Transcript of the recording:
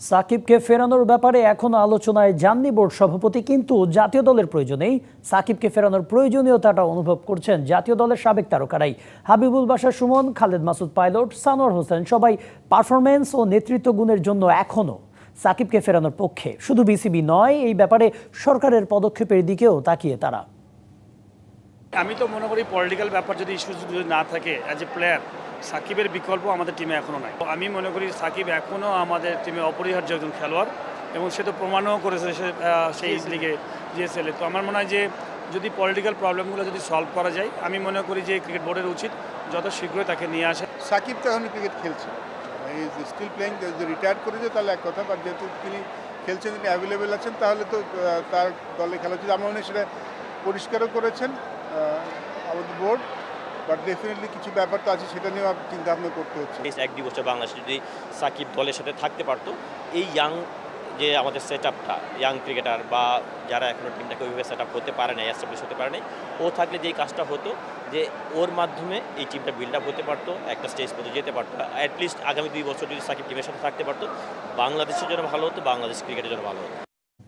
সাকিবকে ফেরানোর ব্যাপারে এখনও আলোচনায় যাননি বোর্ড সভাপতি, কিন্তু জাতীয় দলের প্রয়োজনেই সাকিবকে ফেরানোর প্রয়োজনীয়তাটা অনুভব করছেন জাতীয় দলের সাবেক তারকারাই। হাবিবুল বাশার, সুমন, খালেদ মাসুদ পাইলট, সানোয়ার হোসেন, সবাই পারফরমেন্স ও নেতৃত্ব গুণের জন্য এখনও সাকিবকে ফেরানোর পক্ষে। শুধু বিসিবি নয়, এই ব্যাপারে সরকারের পদক্ষেপের দিকেও তাকিয়ে তারা। আমি তো মনে করি পলিটিক্যাল ব্যাপার যদি ইস্যু যদি না থাকে অ্যাজ এ প্লেয়ার সাকিবের বিকল্প আমাদের টিমে এখনও নাই। আমি মনে করি সাকিব এখনও আমাদের টিমে অপরিহার্য একজন খেলোয়াড় এবং সে তো প্রমাণও করেছে সে সেই লিগে জিএসএলে তো আমার মনে হয় যে যদি পলিটিক্যাল প্রবলেমগুলো যদি সলভ করা যায় আমি মনে করি যে ক্রিকেট বোর্ডের উচিত যত শীঘ্রই তাকে নিয়ে আসে। সাকিব তো এখন ক্রিকেট খেলছে। স্টিল প্লেইং যদি রিটায়ার করেছে তাহলে এক কথা বাট যেহেতু তিনি খেলছেন তিনি অ্যাভেলেবেল আছেন তাহলে তো তার দলে খেলা উচিত। আমার মনে হয় সেটা পরিষ্কারও করেছেন। আমাদের বোর্ড বাট ডেফিনেটলি কিছু ব্যাপার তো আছে, সেটা নিয়েও চিন্তা ভাবনা করতে হচ্ছে। এক দুই বছর বাংলাদেশে যদি সাকিব দলের সাথে থাকতে পারতো, এই ইয়াং যে আমাদের সেট আপটা ইয়াং ক্রিকেটার বা যারা এখনও টিমটাকে ওইভাবে সেট আপ হতে পারে না এস্টাবলিশ হতে পারে নাই, ও থাকলে যে এই কাজটা হতো, যে ওর মাধ্যমে এই টিমটা বিল্ড আপ হতে পারতো, একটা স্টেজ পর্যন্ত যেতে পারতো। অ্যাটলিস্ট আগামী দুই বছর যদি সাকিব টিমের সাথে থাকতে পারতো, বাংলাদেশের জন্য ভালো হতো, বাংলাদেশ ক্রিকেটের জন্য ভালো হতো।